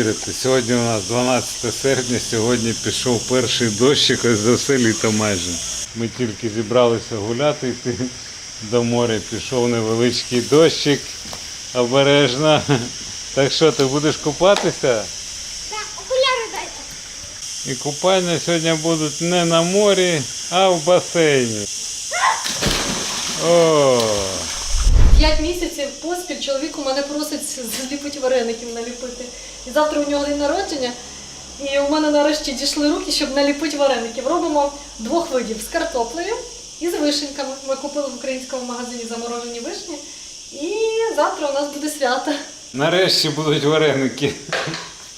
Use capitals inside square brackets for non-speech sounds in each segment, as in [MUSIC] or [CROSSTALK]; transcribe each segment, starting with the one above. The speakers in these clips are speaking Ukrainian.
повірите, сьогодні у нас 12 серпня, сьогодні пішов перший дощик, ось за все літо майже. Ми тільки зібралися гуляти, йти до моря, пішов невеличкий дощик, обережно. Так що, ти будеш купатися? Так, окуляри дайте. І купання сьогодні будуть не на морі, а в басейні. О, П'ять місяців поспіль чоловік у мене просить зліпити вареників наліпити. І завтра у нього день народження. І у мене нарешті дійшли руки, щоб наліпити вареників. Робимо двох видів з картоплею і з вишеньками. Ми купили в українському магазині заморожені вишні. І завтра у нас буде свято. нарешті будуть вареники.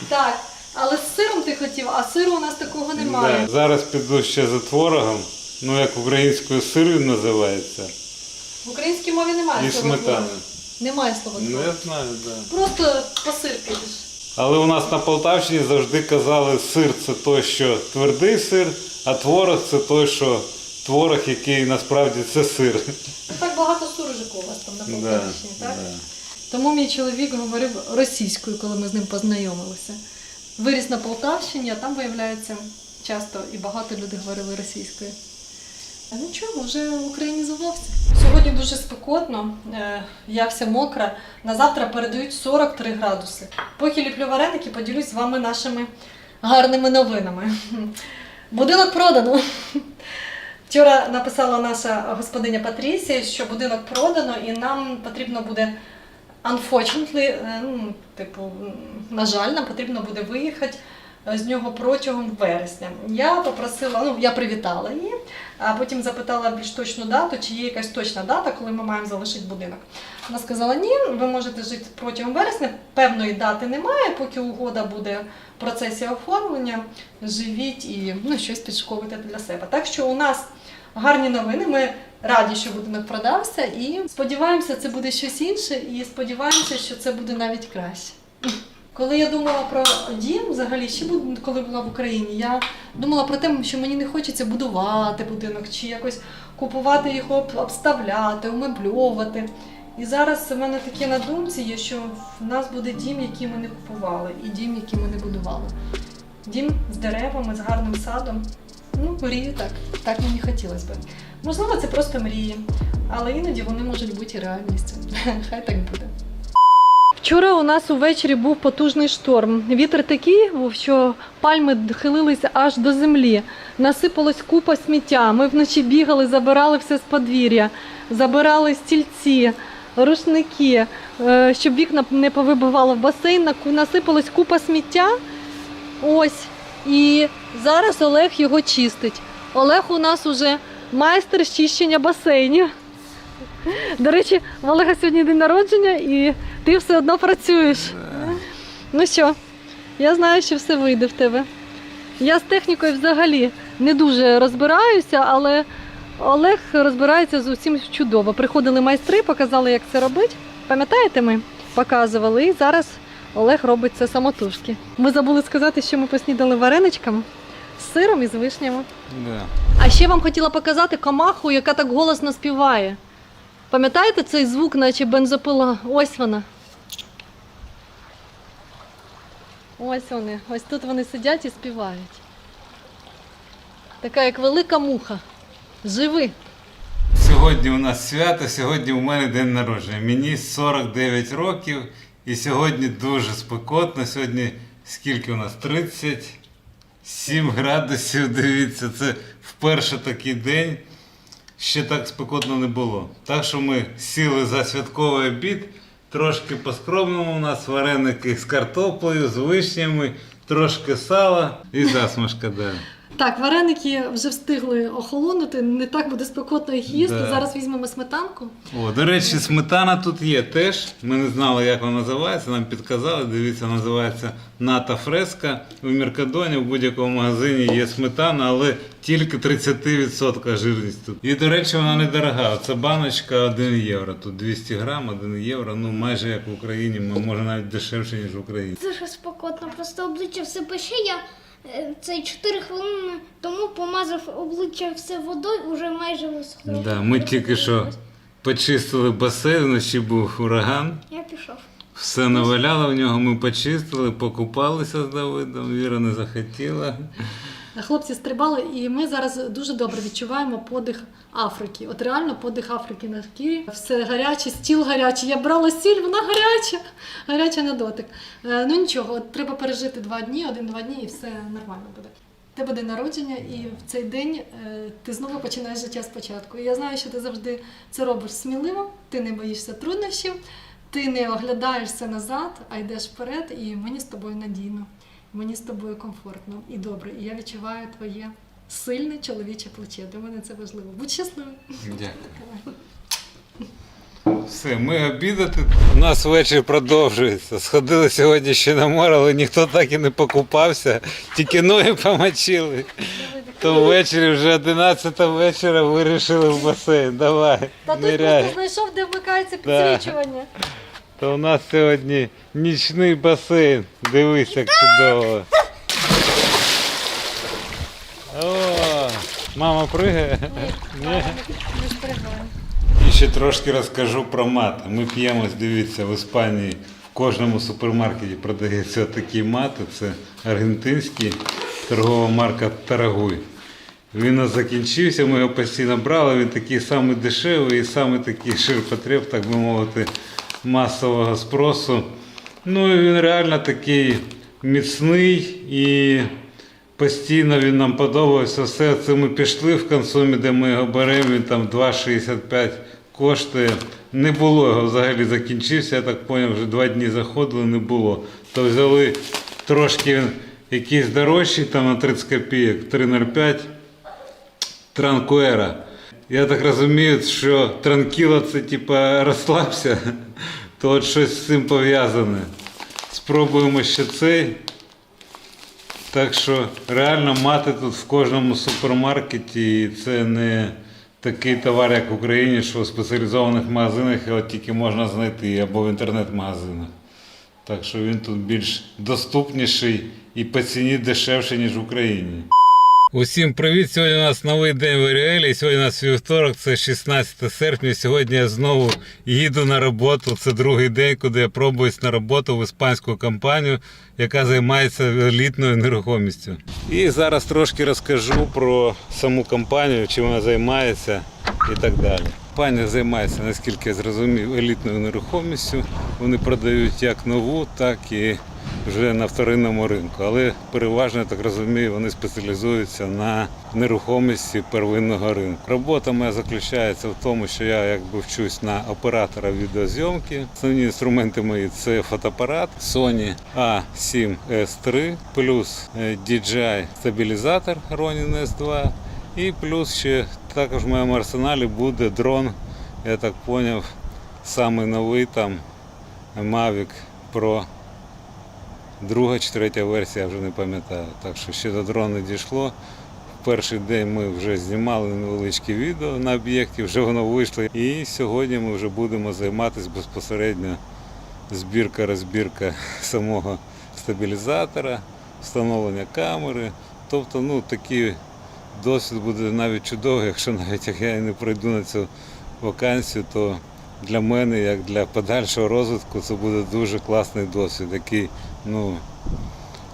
Так, але з сиром ти хотів, а сиру у нас такого немає. Да. Зараз піду ще за творогом, ну як українською сирою називається. В українській мові немає І слова сметана. творог. Немає слова творог. я знаю, да. Просто по сир підеш. Але у нас на Полтавщині завжди казали, сир це той, що твердий сир, а творог це той, що творог, який насправді це сир. Так багато суржику у вас там на Да, Полтавщині, так? да. Тому мій чоловік говорив російською, коли ми з ним познайомилися. Виріс на Полтавщині, а там, виявляється, часто і багато людей говорили російською. А нічого, вже українізувався. Сьогодні дуже спекотно, е, я вся мокра. На завтра передають 43 градуси. Поки ліплю вареники, поділюсь з вами нашими гарними новинами. Будинок продано. Вчора написала наша господиня Патрісія, що будинок продано, і нам потрібно буде unfortunately, е, ну, типу, на жаль, нам потрібно буде виїхати з нього протягом вересня. Я попросила, ну я привітала її, а потім запитала більш точну дату, чи є якась точна дата, коли ми маємо залишити будинок. Вона сказала: ні, ви можете жити протягом вересня. Певної дати немає, поки угода буде в процесі оформлення. Живіть і ну, щось підшковуйте для себе. Так що у нас гарні новини. Ми раді, що будинок продався, і сподіваємося, це буде щось інше, і сподіваємося, що це буде навіть краще. Коли я думала про дім, взагалі, ще коли була в Україні, я думала про те, що мені не хочеться будувати будинок чи якось купувати його, обставляти, умебльовувати. І зараз в мене таке на думці є, що в нас буде дім, який ми не купували, і дім, який ми не будували. Дім з деревами, з гарним садом. Ну, мрію так. Так мені хотілося б. Можливо, це просто мрії, але іноді вони можуть бути реальністю. [LAUGHS] Хай так буде. Вчора у нас увечері був потужний шторм. Вітер такий був, що пальми хилилися аж до землі. Насипалась купа сміття. Ми вночі бігали, забирали все з подвір'я, забирали стільці, рушники, е, щоб вікна не повибивало в басейн. Насипалась купа сміття. Ось. І зараз Олег його чистить. Олег у нас уже майстер з чищення басейнів. До речі, в Олега сьогодні день народження і ти все одно працюєш. Ну що, я знаю, що все вийде в тебе. Я з технікою взагалі не дуже розбираюся, але Олег розбирається з усім чудово. Приходили майстри, показали, як це робити. Пам'ятаєте, ми показували, і зараз Олег робить це самотужки. Ми забули сказати, що ми поснідали вареничками з сиром і з вишнями. Да. А ще вам хотіла показати комаху, яка так голосно співає. Пам'ятаєте цей звук, наче бензопила? Ось вона. Ось вони. Ось тут вони сидять і співають. Така як велика муха. Живи. Сьогодні у нас свято, сьогодні у мене день народження. Мені 49 років і сьогодні дуже спекотно. Сьогодні скільки у нас? 37 градусів. Дивіться, це вперше такий день. Ще так спекотно не було. Так що ми сіли за святковий обід. Трошки по-скромному у нас вареники з картоплею, з вишнями, трошки сала і засмажка. Да. Так, вареники вже встигли охолонути, не так буде спекотно їх їсти. Да. Зараз візьмемо сметанку. О, до речі, сметана тут є теж. Ми не знали, як вона називається. Нам підказали. Дивіться, називається Ната Фреска. У Меркадоні в будь-якому магазині є сметана, але тільки 30% жирність тут. І, до речі, вона недорога. Це баночка 1 євро. Тут 200 грам, 1 євро. Ну майже як в Україні, може навіть дешевше, ніж в Україні. Дуже спекотно, просто обличчя все пече. Я цей 4 хвилини тому помазав обличчя все водою, уже майже висохло. Да, ми тільки що почистили басейн, вночі був ураган. Я пішов. Все наваляло в нього, ми почистили, покупалися з Давидом, Віра не захотіла. Хлопці стрибали, і ми зараз дуже добре відчуваємо подих Африки. От реально подих Африки на шкірі. Все гаряче, стіл гарячий. Я брала сіль, вона гаряча, гаряча на дотик. Е, ну нічого, треба пережити два дні, один-два дні, і все нормально буде. Тебе день народження, і в цей день е, ти знову починаєш життя спочатку. І я знаю, що ти завжди це робиш сміливо, ти не боїшся труднощів, ти не оглядаєшся назад, а йдеш вперед, і мені з тобою надійно. Мені з тобою комфортно і добре. І я відчуваю твоє сильне чоловіче плече. Для мене це важливо. Будь щасливим. Дякую. Все, ми обідати. У нас вечір продовжується. Сходили сьогодні ще на море, але ніхто так і не покупався, тільки ноги помочили. То ввечері вже 11 вечора вирішили в басейн. Давай, Та тут ниряй. просто знайшов, де вмикається підсвічування. То у нас сьогодні нічний басейн. Дивись, як чудово. О, мама пригає? Ні. Ми ж. І ще трошки розкажу про мати. Ми п'ємо, дивіться, в Іспанії в кожному супермаркеті продається такий мати. Це аргентинський торгова марка Тарагуй. Він нас закінчився, ми його постійно брали. Він такий самий дешевий і самий такий ширпотреб, так би мовити, масового спросу. Ну і він реально такий міцний і постійно він нам подобався. Все це ми пішли в консумі, де ми його беремо, він там 2,65 коштує. Не було його взагалі закінчився, я так зрозумів, вже два дні заходили, не було. То взяли трошки якийсь дорожчий, там на 30 копійок, 3,05 Транкуера. Я так розумію, що транкіло це типа розслабся, то от щось з цим пов'язане. Спробуємо ще цей. Так що реально мати тут в кожному супермаркеті, і це не такий товар, як в Україні, що в спеціалізованих магазинах його тільки можна знайти або в інтернет-магазинах. Так що він тут більш доступніший і по ціні дешевший, ніж в Україні. Усім привіт! Сьогодні у нас новий день в Аріелі. Сьогодні у нас вівторок, це 16 серпня. Сьогодні я знову їду на роботу. Це другий день, куди я пробуюсь на роботу в іспанську компанію, яка займається елітною нерухомістю. І зараз трошки розкажу про саму компанію, чим вона займається і так далі. Компанія займається, наскільки я зрозумів, елітною нерухомістю. Вони продають як нову, так і вже на вторинному ринку. Але переважно, я так розумію, вони спеціалізуються на нерухомості первинного ринку. Робота моя заключається в тому, що я якби вчусь на оператора відеозйомки. Основні інструменти мої це фотоапарат Sony A7S3, плюс е, DJI стабілізатор Ronin S2 і плюс ще також в моєму арсеналі буде дрон, я так зрозумів, самий новий там Mavic Pro друга чи третя версія, я вже не пам'ятаю. Так що ще до дрона дійшло. В перший день ми вже знімали невеличке відео на об'єкті, вже воно вийшло. І сьогодні ми вже будемо займатися безпосередньо збірка, розбірка самого стабілізатора, встановлення камери. Тобто, ну такий досвід буде навіть чудовий, якщо навіть як я не пройду на цю вакансію, то для мене, як для подальшого розвитку, це буде дуже класний досвід, який ну,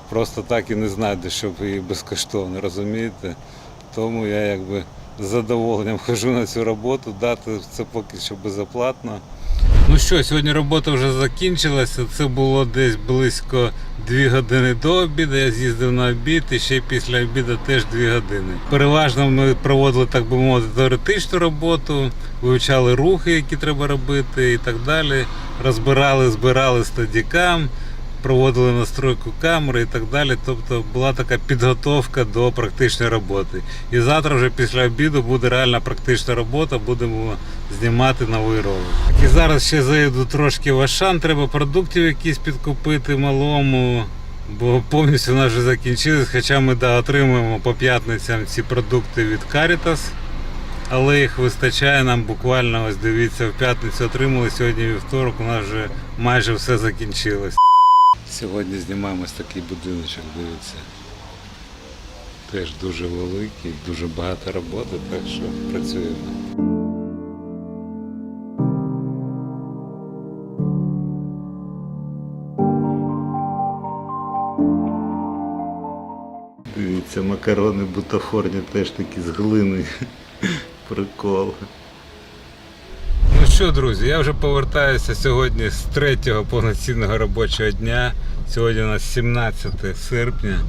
просто так і не знайде, щоб і безкоштовно, розумієте? Тому я якби з задоволенням [LAUGHS] хожу на цю роботу, дати це поки що безоплатно. Ну що, сьогодні робота вже закінчилася. Це було десь близько 2 години до обіду. Я з'їздив на обід і ще після обіду теж 2 години. Переважно ми проводили, так би мовити, теоретичну роботу, вивчали рухи, які треба робити і так далі. Розбирали, збирали стадікам, проводили настройку камери і так далі. Тобто була така підготовка до практичної роботи. І завтра, вже після обіду, буде реальна практична робота, будемо знімати новий ролик. І зараз ще заїду трошки в Ашан, треба продуктів якісь підкупити малому. Бо повністю нас вже закінчились, хоча ми да, отримуємо по п'ятницям ці продукти від Caritas, але їх вистачає нам буквально, ось дивіться, в п'ятницю отримали, сьогодні вівторок, у нас вже майже все закінчилось. Сьогодні знімаємось такий будиночок, дивіться. Теж дуже великий, дуже багато роботи, так що працюємо. Дивіться, макарони бутафорні теж такі з глини. Прикол. Що, друзі, я вже повертаюся сьогодні з третього повноцінного робочого дня. Сьогодні у нас 17 серпня.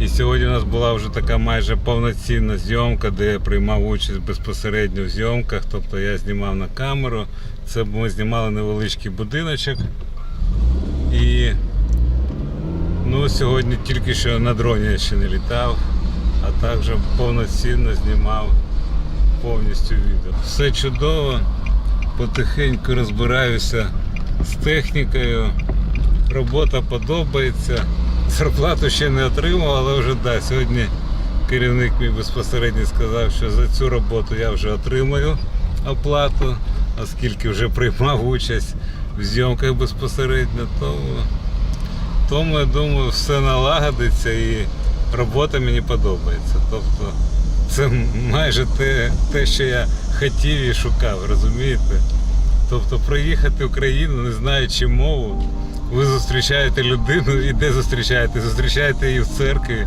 І сьогодні у нас була вже така майже повноцінна зйомка, де я приймав участь безпосередньо в зйомках. Тобто я знімав на камеру. Це ми знімали невеличкий будиночок. І ну, сьогодні тільки що на дроні я ще не літав, а також повноцінно знімав повністю відео. Все чудово, потихеньку розбираюся з технікою. Робота подобається. Зарплату ще не отримав, але вже да, сьогодні керівник мій безпосередньо сказав, що за цю роботу я вже отримаю оплату, оскільки вже приймав участь в зйомках безпосередньо, тому, тому я думаю, все налагодиться і робота мені подобається. Тобто це майже те, те, що я хотів і шукав, розумієте? Тобто приїхати в Україну, не знаючи мову, ви зустрічаєте людину і де зустрічаєте? Зустрічаєте її в церкві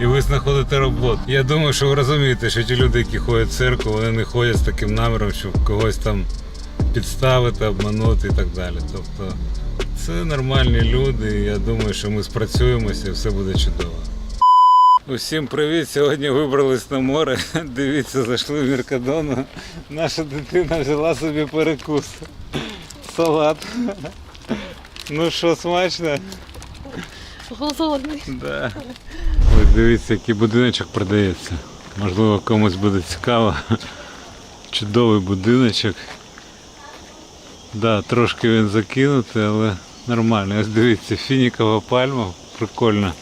і ви знаходите роботу. Я думаю, що ви розумієте, що ті люди, які ходять в церкву, вони не ходять з таким наміром, щоб когось там підставити, обманути і так далі. Тобто це нормальні люди, я думаю, що ми спрацюємося і все буде чудово. Усім привіт! Сьогодні вибрались на море. [LAUGHS] Дивіться, зайшли в Міркадону. Наша дитина взяла собі перекус. Салат. Ну що, смачно? Голодний. Да. Ось дивіться, який будиночок продається. Можливо, комусь буде цікаво. Чудовий будиночок. Да, трошки він закинутий, але нормально. Ось дивіться, фінікова пальма, прикольно.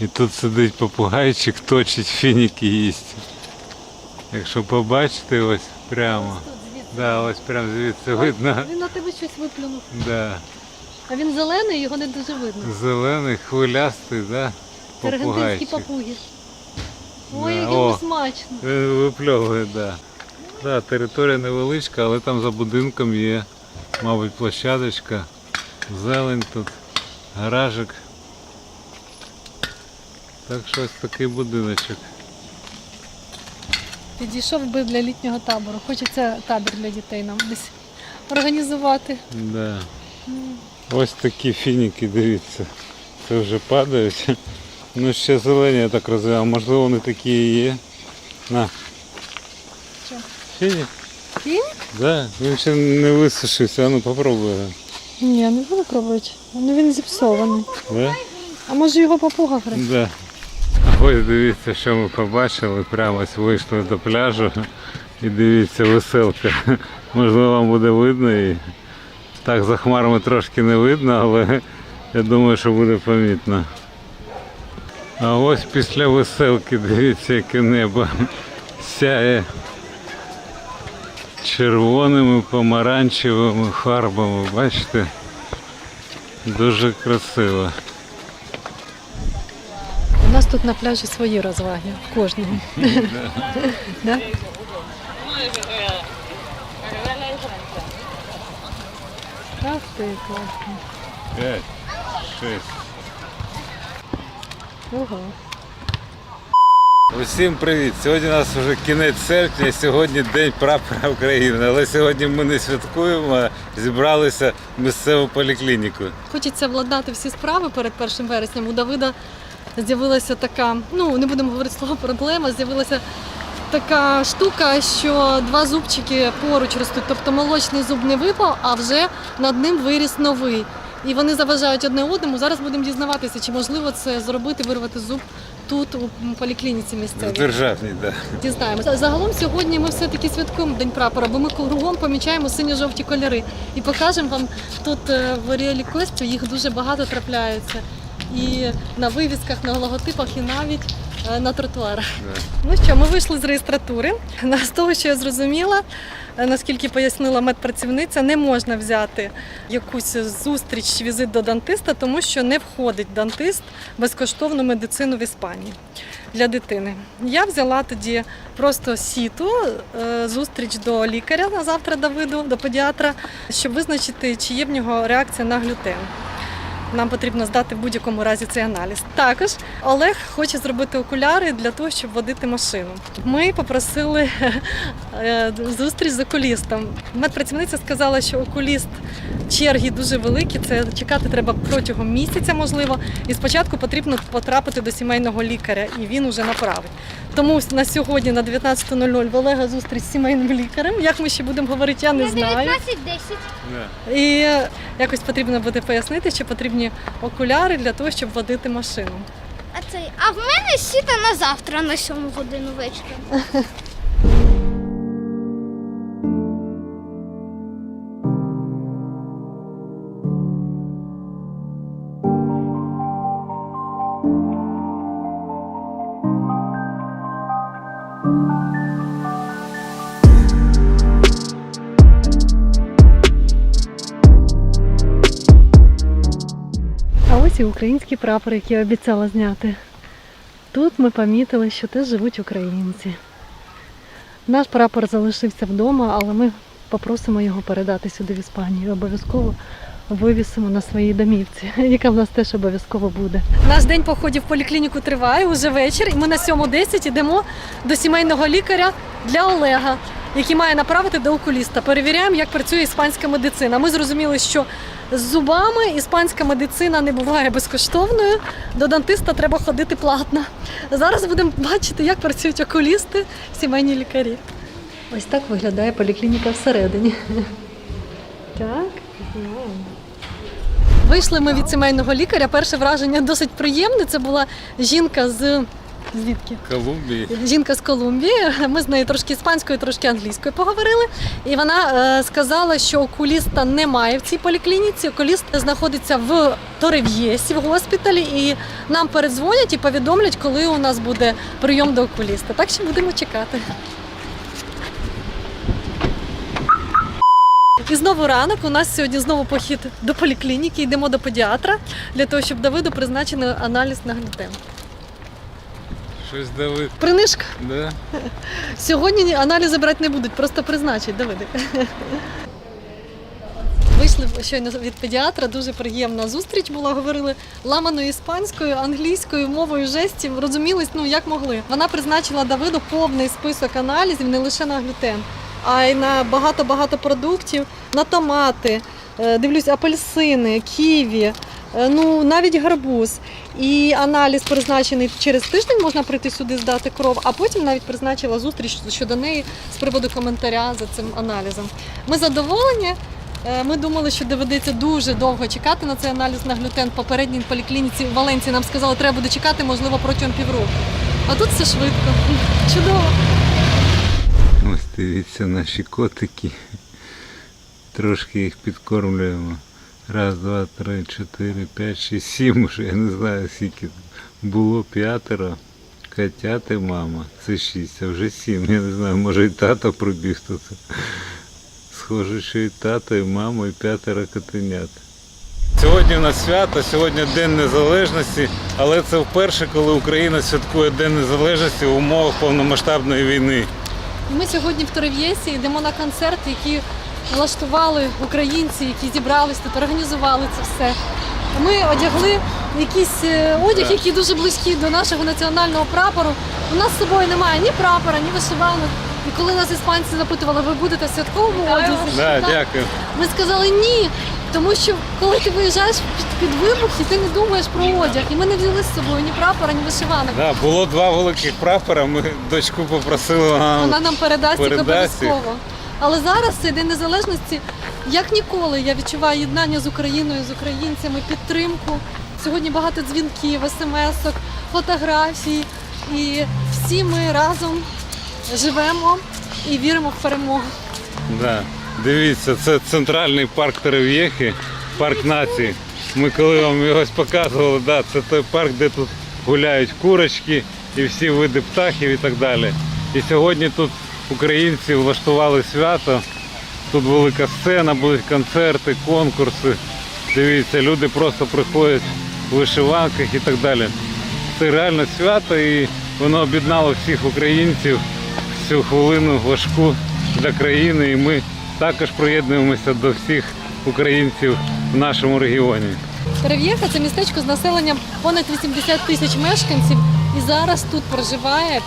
І тут сидить попугайчик, точить фініки їсть. Якщо побачите, ось прямо. Да, ось прямо звідси видно. Він на тебе щось виплюнув. Да. А він зелений, його не дуже видно. Зелений, хвилястий, да? Це аргентинські Попугайчик. папуги. Ой, Да, як о. йому смачно. Він випльовує, так. Да. Да, територія невеличка, але там за будинком є, мабуть, площадочка, зелень тут, гаражик. Так що ось такий будиночок. Підійшов би для літнього табору. Хочеться табір для дітей нам десь організувати. Да. Ось такі фініки, дивіться. Це вже падають. Ну ще зелені, я так розумію, можливо вони такі і є. На. Що? Фінік? Фінік? Да, він ще не висушився, а ну попробуй. Ні, не буду пробувати. Ну він зіпсований. Да? А може його папуга грає? Да. Ось дивіться, що ми побачили. Прямо ось вийшли до пляжу. І дивіться, веселка. Можливо, вам буде видно. І так за хмарами трошки не видно, але я думаю, що буде помітно. А ось після веселки, дивіться, яке небо сяє червоними, помаранчевими фарбами. Бачите? Дуже красиво. Тут на пляжі свої розваги. Кожного. [LAUGHS] Да? Ах ти класно. П'ять, шість. Ого. Усім привіт! Сьогодні у нас вже кінець серпня, сьогодні День прапора України. Але сьогодні ми не святкуємо, а зібралися в місцеву поліклініку. Хочеться владнати всі справи перед 1 вереснем. У Давида з'явилася така, ну не будемо говорити слово проблема, з'явилася така штука, що два зубчики поруч ростуть. Тобто молочний зуб не випав, а вже над ним виріс новий. І вони заважають одне одному. Зараз будемо дізнаватися, чи можливо це зробити, вирвати зуб тут, у поліклініці місцевій. державній, так. Дізнаємося. Загалом сьогодні ми все-таки святкуємо День прапора, бо ми кругом помічаємо синьо-жовті кольори. І покажемо вам тут е, в Оріелі Костю їх дуже багато трапляються. І на вивісках, на логотипах, і навіть е, на тротуарах. Ну що, ми вийшли з реєстратури. [LAUGHS] З того, що я зрозуміла, е, наскільки пояснила медпрацівниця, не можна взяти якусь зустріч чи візит до дантиста, тому що не входить дантист безкоштовну медицину в Іспанії для дитини. Я взяла тоді просто сіту, е, зустріч до лікаря на завтра Давиду, до педіатра, щоб визначити, чи є в нього реакція на глютен. Нам потрібно здати в будь-якому разі цей аналіз. Також Олег хоче зробити окуляри для того, щоб водити машину. Ми попросили [LAUGHS] е, зустріч з окулістом. Медпрацівниця сказала, що окуліст черги дуже великі. Це чекати треба протягом місяця, можливо. І спочатку потрібно потрапити до сімейного лікаря, і він уже направить. Тому на сьогодні на 19.00 в Олега зустріч з сімейним лікарем. Як ми ще будемо говорити, я не На знаю. 19.10. І якось потрібно буде пояснити, що потрібні окуляри для того, щоб водити машину. А цей, а в мене сіта на завтра на 7 годину вечора. [LAUGHS] український прапор, який я обіцяла зняти. Тут ми помітили, що теж живуть українці. Наш прапор залишився вдома, але ми попросимо його передати сюди в Іспанію. Обов'язково вивісимо на своїй домівці, [LAUGHS] яка в нас теж обов'язково буде. Наш день походів в поліклініку триває уже вечір, і ми на 7.10 йдемо до сімейного лікаря для Олега, який має направити до окуліста. Перевіряємо, як працює іспанська медицина. Ми зрозуміли, що з зубами іспанська медицина не буває безкоштовною. До дантиста треба ходити платно. Зараз будемо бачити, як працюють окулісти, сімейні лікарі. Ось так виглядає поліклініка всередині. Так. Вийшли ми від сімейного лікаря. Перше враження досить приємне. Це була жінка з звідки? Колумбії. Жінка з Колумбії. Ми з нею трошки іспанською, трошки англійською поговорили. І вона е, сказала, що окуліста немає в цій поліклініці. Окуліст знаходиться в Торев'єсі в госпіталі, і нам передзвонять і повідомлять, коли у нас буде прийом до окуліста. Так що будемо чекати. І знову ранок. У нас сьогодні знову похід до поліклініки. Йдемо до педіатра для того, щоб Давиду призначений аналіз на глютен. Щось Давид. Принишка. Да? Сьогодні ні- аналізи брати не будуть, просто призначать Давидик. Вийшли щойно від педіатра, дуже приємна зустріч була. Говорили ламаною іспанською, англійською, мовою жестів, розумілись, ну як могли. Вона призначила Давиду повний список аналізів не лише на глютен, а й на багато-багато продуктів, на томати. Е, Дивлюсь, апельсини, ківі, е, ну навіть гарбуз. І аналіз призначений через тиждень можна прийти сюди здати кров, а потім навіть призначила зустріч щодо неї з приводу коментаря за цим аналізом. Ми задоволені. Е, Ми думали, що доведеться дуже довго чекати на цей аналіз на глютен. Попередній поліклініці в Валенції нам сказали, що треба буде чекати, можливо, протягом півроку. А тут все швидко. [LAUGHS] Чудово. Ось дивіться наші котики. Трошки їх підкормлюємо. Раз, два, три, чотири, п'ять, шість, сім уже. Я не знаю скільки. Було п'ятеро. Котяти мама. Це шість, а вже сім. Я не знаю, може і тато пробіг тут. Схоже, що і тато, і мама, і п'ятеро котенят. Сьогодні у нас свято, сьогодні День Незалежності, але це вперше, коли Україна святкує День Незалежності в умовах повномасштабної війни. Ми сьогодні в Торев'єсі йдемо на концерт, який влаштували українці, які зібрались тут, організували це все. Ми одягли якийсь е, одяг, який дуже близький до нашого національного прапору. У нас з собою немає ні прапора, ні вишиванок. І коли нас іспанці запитували, ви будете в святковому одязі? Да, дякую. Ми сказали ні. Тому що коли ти виїжджаєш під, під вибухи, ти не думаєш про одяг. І ми не взяли з собою ні прапора, ні вишиванок. Да, було два великих прапора. Ми дочку попросили вона. Вона нам передасть їх. обов'язково. Але зараз цей день незалежності, як ніколи, я відчуваю єднання з Україною, з українцями, підтримку. Сьогодні багато дзвінків, смс-ок, фотографій. І всі ми разом живемо і віримо в перемогу. Да. Дивіться, це центральний парк Терев'єхи, парк нації. Ми коли вам його показували, да, це той парк, де тут гуляють курочки і всі види птахів і так далі. І сьогодні тут українці влаштували свято. Тут велика сцена, будуть концерти, конкурси. Дивіться, люди просто приходять в вишиванках і так далі. Це реально свято і воно об'єднало всіх українців в цю хвилину важку для країни. І ми також приєднуємося до всіх українців в нашому регіоні. Терев'єха це містечко з населенням понад 80 тисяч мешканців, і зараз тут проживає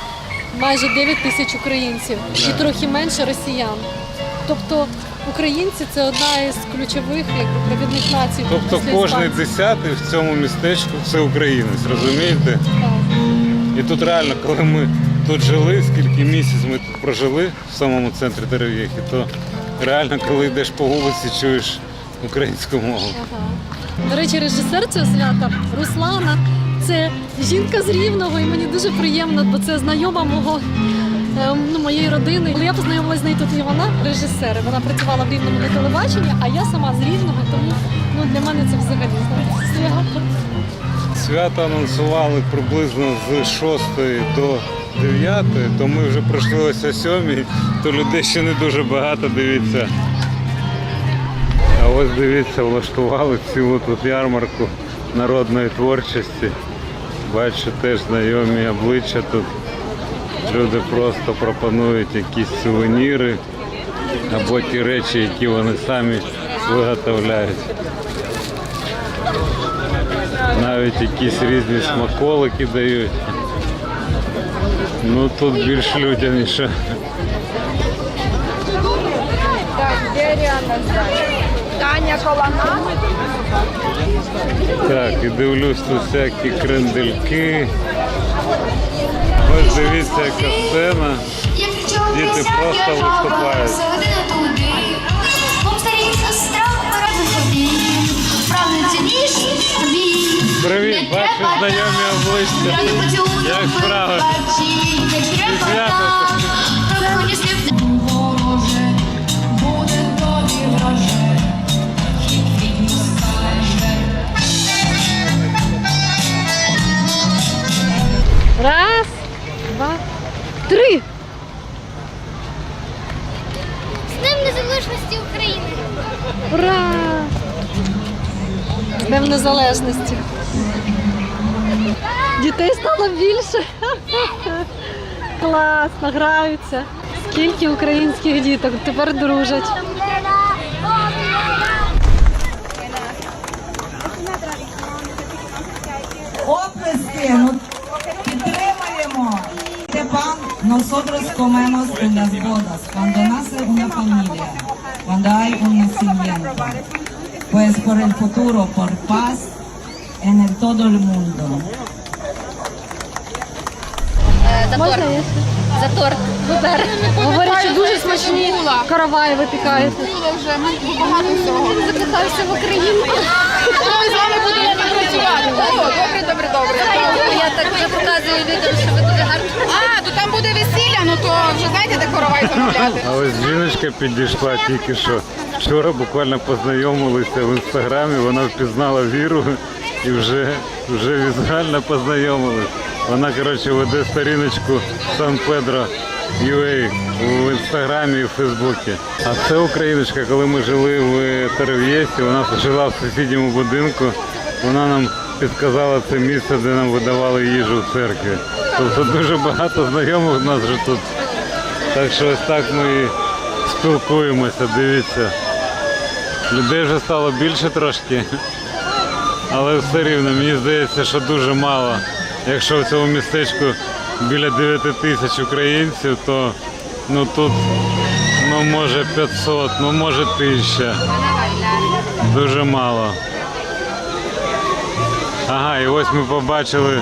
майже 9 тисяч українців і трохи менше росіян. Тобто українці це одна із ключових якби, провідних націй. Тобто кожний десятий в цьому містечку це українець, розумієте? Так. І тут реально, коли ми тут жили, скільки місяців ми тут прожили в самому центрі Дерев'єхи, то реально, коли йдеш по вулиці, чуєш українську мову. Ага. До речі, режисер цього свята Руслана. Це жінка з Рівного, і мені дуже приємно, бо це знайома мого ем, ну, моєї родини. Коли я познайомилася з нею тут і вона режисер. Вона працювала в рівному на телебаченні, а я сама з Рівного, тому ну, для мене це взагалі свято. Свято анонсували приблизно з 6 до 9, то ми вже пройшли ось о 7, то людей ще не дуже багато, дивіться. А ось дивіться, влаштували цілу тут ярмарку народної творчості. Бачу теж знайомі обличчя тут. Люди просто пропонують якісь сувеніри або ті речі, які вони самі виготовляють. Навіть якісь різні смаколики дають. Ну тут більш людяніше. Таня Колона. Так, і дивлюсь тут всякі крендельки. Ось дивіться, яка сцена. Діти просто виступають. Привіт, бачу знайомі обличчя. Як справи? передбачень. Раз, два, три. З Днем Незалежності України! Ура! Днем незалежності. Дітей стало більше. Класно, граються. Скільки українських діток тепер дружать. Оплески, ну підтримаємо. Pan, nosotros comemos en las bodas, cuando nace una familia, cuando hay un nacimiento, pues por el futuro, por paz en el todo el mundo. Я ще? За торт. Говорять, що дуже смачні караваї випікаєте. вже багато всього. Записався в Україну. Ми з вами будемо працювати. О, добре, добре, добре. Я так вже показую людям, що ви дуже гарно. А, то там буде весілля, ну то вже знаєте, де коровай замовляти. А ось жіночка підійшла тільки що. Вчора буквально познайомилися в інстаграмі, вона впізнала віру і вже, вже візуально познайомились. Вона, коротше, веде сторіночку Сан Педро UA в інстаграмі і в Фейсбуці. А це україночка, коли ми жили в Терев'єсі, вона жила в сусідньому будинку. Вона нам підказала це місце, де нам видавали їжу в церкві. Тобто дуже багато знайомих в нас вже тут. Так що ось так ми і спілкуємося, дивіться. Людей вже стало більше трошки, але все рівно мені здається, що дуже мало. Якщо в цьому містечку біля 9 тисяч українців, то ну тут ну може 500, ну може 1000. Дуже мало. Ага, і ось ми побачили,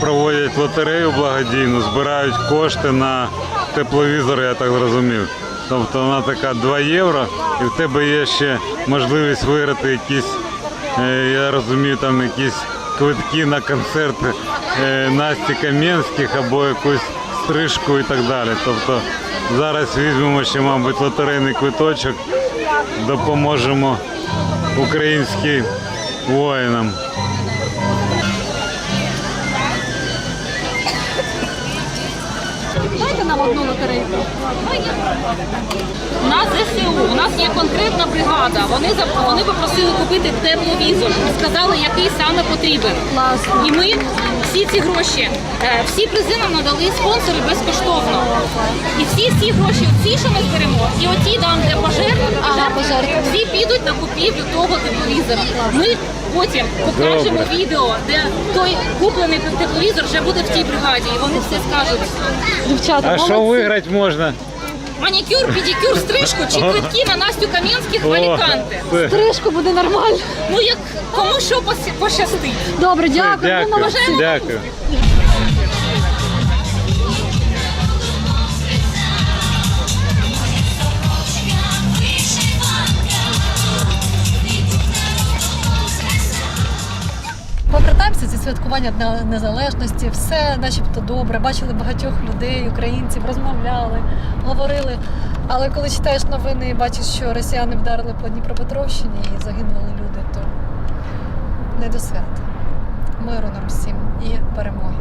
проводять лотерею благодійну, збирають кошти на тепловізори, я так зрозумів. Тобто вона така 2 євро, і в тебе є ще можливість виграти якісь, е, я розумію, там якісь квитки на концерт е, Насті Кам'янських або якусь стрижку і так далі. Тобто зараз візьмемо ще, мабуть, лотерейний квиточок, допоможемо українським воїнам. Дайте нам одну лотерейку. У нас ЗСУ, у нас є конкретна бригада. Вони вони попросили купити тепловізор. Сказали, який саме потрібен. Класно. І ми всі ці гроші, е, всі призи нам надали спонсори безкоштовно. І всі ці гроші, ці, що ми зберемо, і оті дам для пожертв, Ага, пожертви. всі підуть на купівлю того тепловізора. Ми потім покажемо Добре. відео, де той куплений тепловізор вже буде в тій бригаді, і вони все скажуть. Дівчата, А що молодці. виграти можна? Манікюр, педикюр, стрижку чи квитки на Настю Кам'янських в Аліканте. Стрижку буде нормально. Ну як кому що пощастить. Добре, дякую. ви Ми молодці. дякую. Святкування Дня Незалежності, все начебто добре. Бачили багатьох людей, українців, розмовляли, говорили. Але коли читаєш новини і бачиш, що росіяни вдарили по Дніпропетровщині і загинули люди, то не до свята. Миру нам всім і перемоги.